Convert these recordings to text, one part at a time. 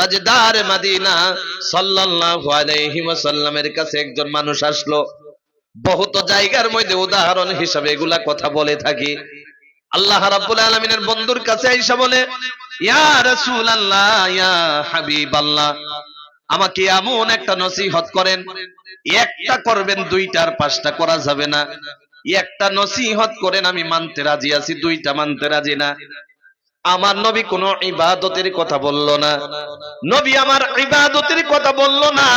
তাজদার মাদিনা সাল্লাল্লাহু আলাইহি ওয়াসাল্লামের কাছে একজন মানুষ আসলো। বহুত জায়গার মধ্যে উদাহরণ হিসাবে এগুলা কথা বলে থাকি। আল্লাহ রাব্বুল আলামিনের বন্ধুর কাছে আইসা বলে, ইয়া রাসূলুল্লাহ, ইয়া হাবিবাল্লাহ, আমাকে এমন একটা নসিহত করেন, একটা করবেন দুইটার পাঁচটা করা যাবে না। একটা নসিহত করেন, আমি মানতে রাজি আছি, দুইটা মানতে রাজি না। আমার নবী কোন ইবাদতের কথা বলল না। নবী আমার ইবাদতের কথা বলল না।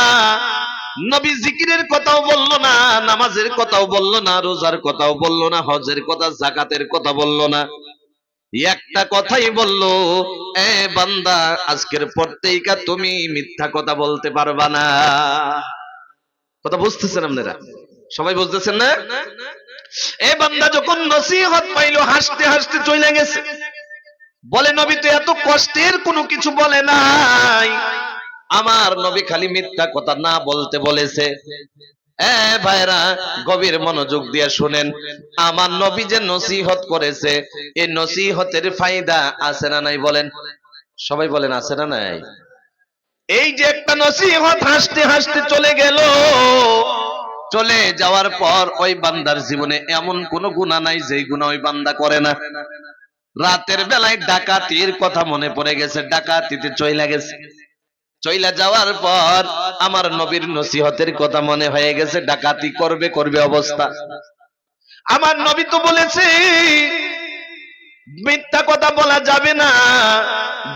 নবী জিকিরের কথাও বলল না, নামাজের কথাও বলল না, রোজার কথাও বলল না, হজের কথা, জাকাতের কথা বলল না। একটা কথাই বলল, এ বান্দা, আজকের পর থেকে তুমি মিথ্যা কথা বলতে পারবা না। কথা বুঝতেছেন আপনারা? সবাই বুঝতেছেন না? এ বান্দা যখন নসিহত পাইলো, হাসতে হাসতে চলে গেছে। বলে, নবী তো এত কষ্টের কোনো কিছু বলে নাই। আমার নবী খালি মিথ্যা কথা না বলতে বলেছে। ভাইরা, গভীর মনোযোগ দিয়ে শুনেন। আমার নবী যে নসিহত করেছে এই নসিহতের ফায়দা আছে না নাই বলেন? সবাই বলেন, আছে না নাই? এই যে একটা নসিহত হাসতে হাসতে চলে গেল, চলে যাওয়ার পর ওই বান্দার জীবনে এমন কোন গুণা নাই যেই গুণা ওই বান্দা করে না। রাতের বেলায় ডাকাতির কথা মনে পড়ে গেছে, ডাকাতিতে চইলা গেছে। চইলা যাওয়ার পর আমার নবীর নসিহতের কথা মনে হয়ে গেছে, ডাকাতি করবে করবে অবস্থা। আমার নবী তো বলেছে, মিথ্যা কথা বলা যাবে না।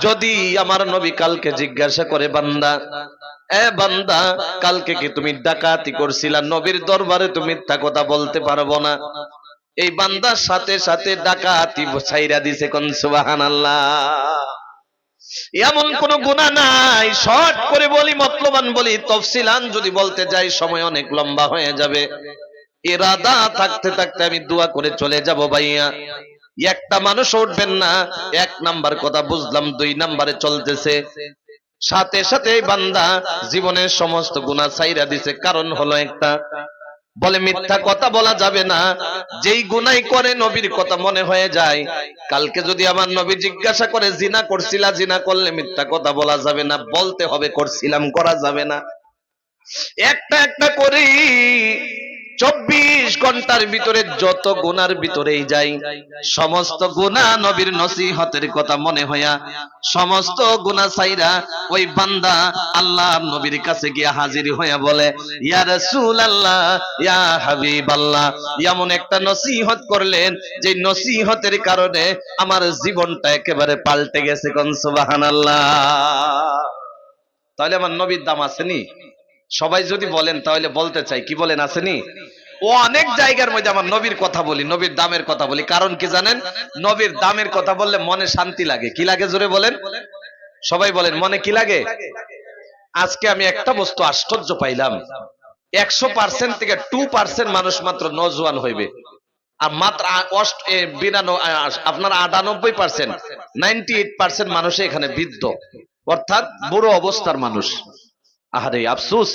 যদি আমার নবী কালকে জিজ্ঞাসা করে, বান্দা, এ বান্দা, কালকে কি তুমি ডাকাতি করছিলা? নবীর দরবারে তুমি মিথ্যা কথা বলতে পারব না। এই বান্দার সাথে সাথে ডাকাতি ছাইরা দিছে কোন সুবাহান এমন কোন গুণা নাই, শর্ট করে বলি, মতলবান বলি, তফসিলান যদি বলতে যাই, সময় অনেক লম্বা হয়ে যাবে। ইরাদা থাকতে থাকতে আমি দোয়া করে চলে যাব ভাইয়া। একটা মানুষ উঠবেন না, এক নাম্বার কথা বুঝলাম, দুই নাম্বারে চলতেছে। সাথে সাথে বান্দা জীবনের সমস্ত গুণা ছাইরা দিছে, কারণ হলো একটা বলে মিথ্যা কথা বলা যাবে না। যেই গুনাই করে নবীর কথা মনে হয়ে যায়, কালকে যদি আমার নবী জিজ্ঞাসা করে, জিনা করছিলা, জিনা করলে মিথ্যা কথা বলা যাবে না, বলতে হবে, করছিলাম, করা যাবে না। একটা একটা করে। চব্বিশ ঘণ্টার ভিতরে যত গুনার ভিতরেই যাই, সমস্ত গুণা নবীর নসিহতের কথা মনে হইয়া, সমস্ত গুণা সাইরা ওই বান্দা আল্লাহ নবীর কাছে গিয়া হাজির হইয়া বলে, ইয়া রাসূল আল্লাহ ইয়া হাবিব আল্লাহ এমন একটা নসিহত করলেন, যে নসিহতের কারণে আমার জীবনটা একেবারে পাল্টে গেছে কোন সুবহানাল্লাহ। তাহলে আমার নবীর দাম আসেনি সবাই যদি বলেন, তাহলে বলতে চাই, কি বলেন আসেনি ও অনেক জায়গার মধ্যে আমার নবীর কথা বলি, নবীর দামের কথা বলি। কারণ কি জানেন? নবীর দামের কথা বললে মনে শান্তি লাগে। কি লাগে জোরে বলেন? সবাই বলেন, মনে কি লাগে? আজকে আমি একটা বস্তু আশ্চর্য পাইলাম। একশো পার্সেন্ট থেকে টু পার্সেন্ট মানুষ মাত্র নজওয়ান হইবে। আর মাত্র অষ্ট আপনার আটানব্বই পার্সেন্ট নাইনটি এইট পার্সেন্ট মানুষ এখানে বৃদ্ধ। অর্থাৎ বুড়ো অবস্থার মানুষ। আহারে, আফসুস।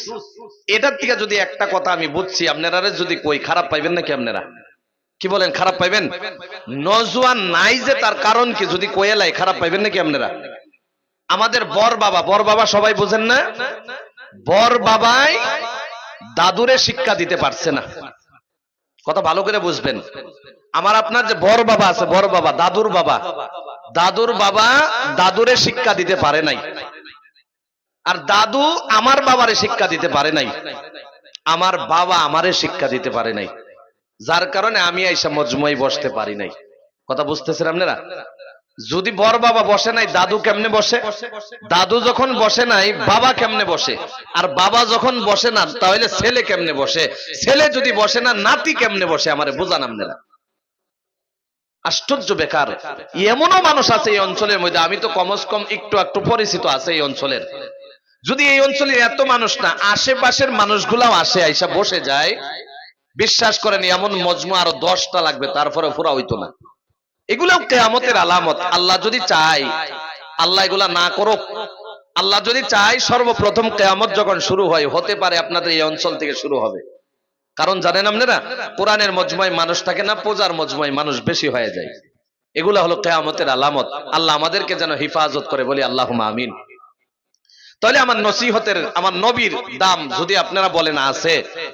এটার থেকে যদি একটা কথা আমি বুঝছি আপনারা যদি কই, খারাপ পাইবেন নাকি আপনারা? কি বলেন, খারাপ পাইবেন? নজওয়ান নাই যে তার কারণ কি, যদি কোয়েলাই খারাপ পাইবেন নাকি আপনারা? আমাদের বর বাবা বর বাবা সবাই বুঝেন না? বর বাবাই দাদুরে শিক্ষা দিতে পারছে না। কথা ভালো করে বুঝবেন। আমার আপনার যে বর বাবা আছে, বর বাবা, দাদুর বাবা দাদুর বাবা দাদুরে শিক্ষা দিতে পারে নাই। আর দাদু আমার বাবারে শিক্ষা দিতে পারে নাই। আমার বাবা আমারে শিক্ষা দিতে পারে নাই। যার কারণে আমি আইসা মজমুই বসতে পারি নাই। কথা বুঝতেছেন আপনারা? যদি বর বাবা বসে নাই, দাদু কেমনে বসে? দাদু যখন বসে নাই, বাবা কেমনে বসে? আর বাবা যখন বসে না, তাহলে ছেলে কেমনে বসে? ছেলে যদি বসে না, নাতি কেমনে বসে? আমারে বুঝান আপনারা। আশ্চর্য বেকার। এমনও মানুষ আছে এই অঞ্চলের মধ্যে, আমি তো কমস কম একটু একটু পরিচিত আছে এই অঞ্চলের। যদি এই অঞ্চলের এত মানুষ না, আশেপাশের মানুষগুলাও আসে, আইসা বসে যায়, বিশ্বাস করেন এমন মজমু আরও দশটা লাগবে, তারপরে পুরা হইতো না। এগুলাও কেয়ামতের আলামত। আল্লাহ যদি চায়, আল্লাহ এগুলা না করুক। আল্লাহ যদি চাই সর্বপ্রথম কেয়ামত যখন শুরু হয়, হতে পারে আপনাদের এই অঞ্চল থেকে শুরু হবে। কারণ জানেন আপনারা, কোরআনের মজমুয় মানুষ থাকে না পূজার মজমুয় মানুষ বেশি হয়ে যায়। এগুলা হলো কেয়ামতের আলামত। আল্লাহ আমাদেরকে যেন হিফাজত করে, বলি আল্লাহ আমিন। তাহলে আমার নসিহতের, আমার নবীর দাম যদি আপনারা বলেন আছে,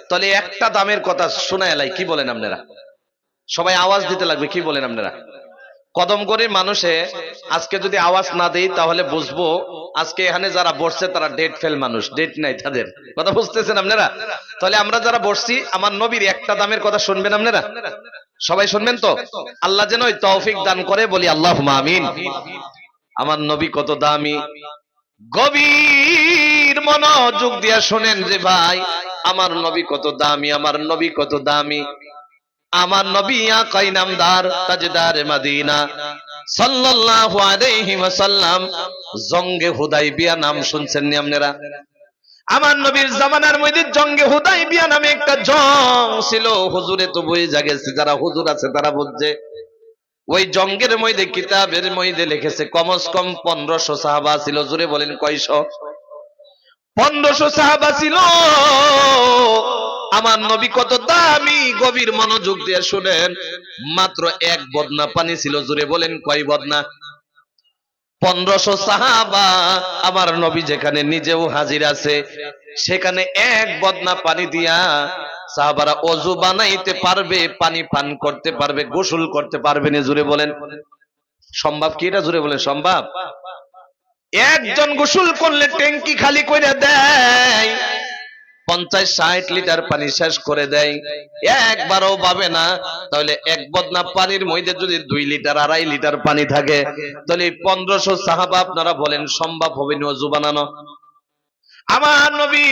তাহলে একটা দামের কথা শোনা এলাই কি বলেন আপনারা? সবাই আওয়াজ দিতে লাগবে, কি বলেন আপনারা? কদম করে মানুষে আজকে যদি আওয়াজ না দেই, তাহলে বুঝব আজকে এখানে যারা বসছে, তারা ডেট ফেল মানুষ ডেট নাই তাদের। কথা বুঝতেছেন আপনারা? তাহলে আমরা যারা বসছি, আমার নবীর একটা দামের কথা শুনবেন আপনারা? সবাই শুনবেন তো? আল্লাহ যেন তৌফিক দান করে, বলি আল্লাহ আমিন। আমার নবী কত দামি গভীর মনোযোগ দিয়া শোনেন যে ভাই, আমার নবী কত দামি, আমার নবী কত দামি। আমার নবী আকাই নামদার তাজদার মাদিনা। সাল্লাল্লাহু আলাইহি ওয়াসাল্লাম জঙ্গে হুদাইবিয়া নাম শুনছেন নি আপনারা? আমার নবীর জামানার মধ্যে জঙ্গে হুদাইবিয়া নামে একটা জং ছিল। হুজুরে তো বই জাগেছে যারা হুজুর আছে তারা বুঝছে। ওই জঙ্গের মধ্যে কিতাবের মধ্যে লিখেছে, কমস কম পনেরোশো সাহাবা ছিল। জুড়ে বলেন, কয়শ? পনেরোশো সাহাবা ছিল। আমার নবী কত দামি গভীর মনোযোগ দিয়ে শুনেন। মাত্র এক বদনা পানি ছিল। জুড়ে বলেন, কয় বদনা? পনেরোশো সাহাবা আমার নবী যেখানে নিজেও হাজির আছে, সেখানে এক বদনা পানি দিয়া সাহাবারা অজু বানাইতে পারবে, পানি পান করতে পারবে, গোসল করতে পারবে না জুড়ে বলেন। সম্ভব কি এটা? জুড়ে বলেন, সম্ভব। একজন গোসল করলে ট্যাঙ্কি খালি করে দেয়, পঞ্চাশ ষাট লিটার পানি শেষ করে দেয়। একবারও পাবে না, তাহলে এক বদনা পানির মধ্যে যদি দুই লিটার, আড়াই লিটার পানি থাকে, তাহলে পনেরোশো সাহাবা আপনারা বলেন, সম্ভব হবে না অজু বানানো? আমার নবী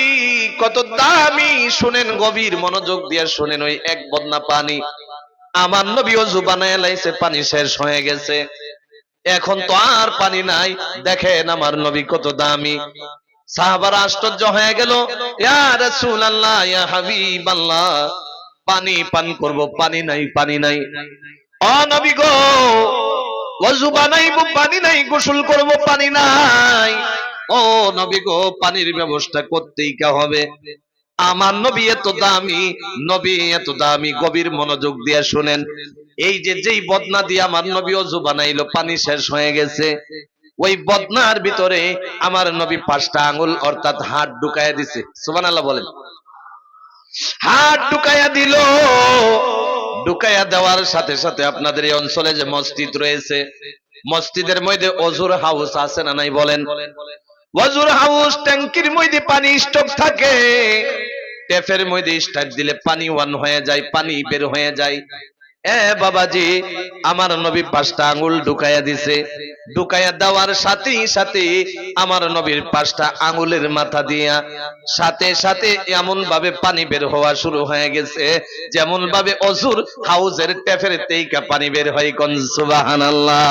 কত দামি, শুনেন গভীর মনোযোগ দিয়ে শুনেন ওই এক বদনা পানি। আমার নবী অজু বানায় লাইছে পানি শেষ হয়ে গেছে। এখন তো আর পানি নাই, দেখেন আমার নবী কত দামি। সাহাবারা আশ্চর্য হয়ে গেল, ইয়া রাসূলুল্লাহ, ইয়া হাবিবাল্লাহ, পানি পান করব, পানি নাই পানি নাই। ও নবী গো ওযু বানাইবো পানি নাই, গোসল করব, পানি নাই। ও নবী গো, পানির ব্যবস্থা করতেই কা হবে? আমার নবী এত দামি, নবী এত দামি, গভীর মনোযোগ দিয়ে শুনেন। এই যে যেই বদনা দিয়ে আমার নবী অজু বানাইলো, পানি শেষ হয়ে গেছে। ওই বদনার ভিতরে আমার নবী পাঁচটা আঙুল, অর্থাৎ হাত ঢুকাইয়া দিছে। সুবহানাল্লাহ বলেন। হাত ঢুকাইয়া দিল। ঢুকাইয়া দেওয়ার সাথে সাথে আপনাদের এই অঞ্চলে যে মসজিদ রয়েছে, মসজিদের মধ্যে অজুর হাউস আছে না নাই বলেন? অজুর হাউস, ট্যাঙ্কির মধ্যে পানি স্টক থাকে। ট্যাপের মধ্যে স্টার্ট দিলে পানি ওয়ান হয়ে যায়, পানি বের হয়ে যায়। এ বাবাজি, আমার নবী পাঁচটা আঙ্গুল ঢুকাইয়া দিছে। ঢুকাইয়া দেওয়ার সাথে সাথে আমার নবীর পাঁচটা আঙ্গুলের মাথা দিয়া সাথে সাথে এমন ভাবে পানি বের হওয়া শুরু হয়ে গেছে যেমন ভাবে অজুর হাউজের ট্যাপের তেইকা পানি বের হয়। কোন সুবহানাল্লাহ।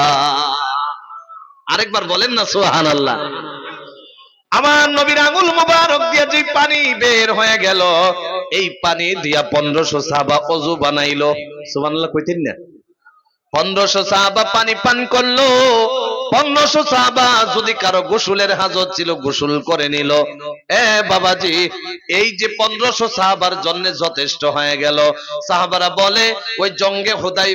আরেকবার বলেন না সুবহানাল্লাহ। আমার নবীর আঙুল মুবারক দিয়ে যে পানি বের হয়ে গেল, এই পানি দিয়া পনেরোশো সাহাবা অজু বানাইলো। সুবহানাল্লাহ, কইতেন না? পনেরোশো সাহাবা পানি পান করল, পনেরোশো সাহাবা যদি কারও গোসলের হাজত ছিল, গোসল করে নিল। এ বাবাজি, এই যে পনেরোশো সাহাবার জন্য যথেষ্ট হয়ে গেল। সাহাবারা বলে, ওই জঙ্গে হোদাই